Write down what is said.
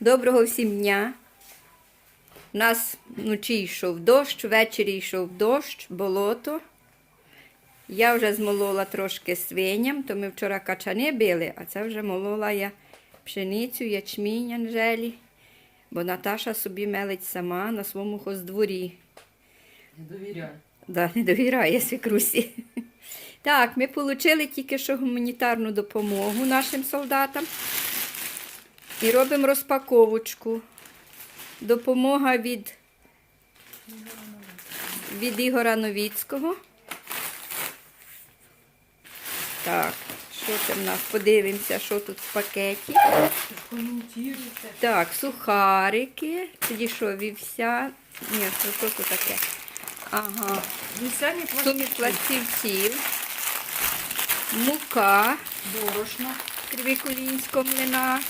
Доброго всім дня. У нас вночі йшов дощ, ввечері йшов дощ, болото. Я вже змолола трошки свиням, то ми вчора качани били, а це вже молола я пшеницю, ячмінь Анжелі, бо Наташа собі мелить сама на своєму хоздворі. Не довіряй. Да, не довіряє свекрусі. Так, ми отримали тільки що гуманітарну допомогу нашим солдатам. І робимо розпаковочку. Допомога від, від Ігора Новіцького. Так, що це в нас? Подивимося, що тут в пакеті. Так, сухарики. Тоді що, вівся? Ні, що, що це таке? Ага. Суміш пластівців, мука борошно. кривикулінського млина,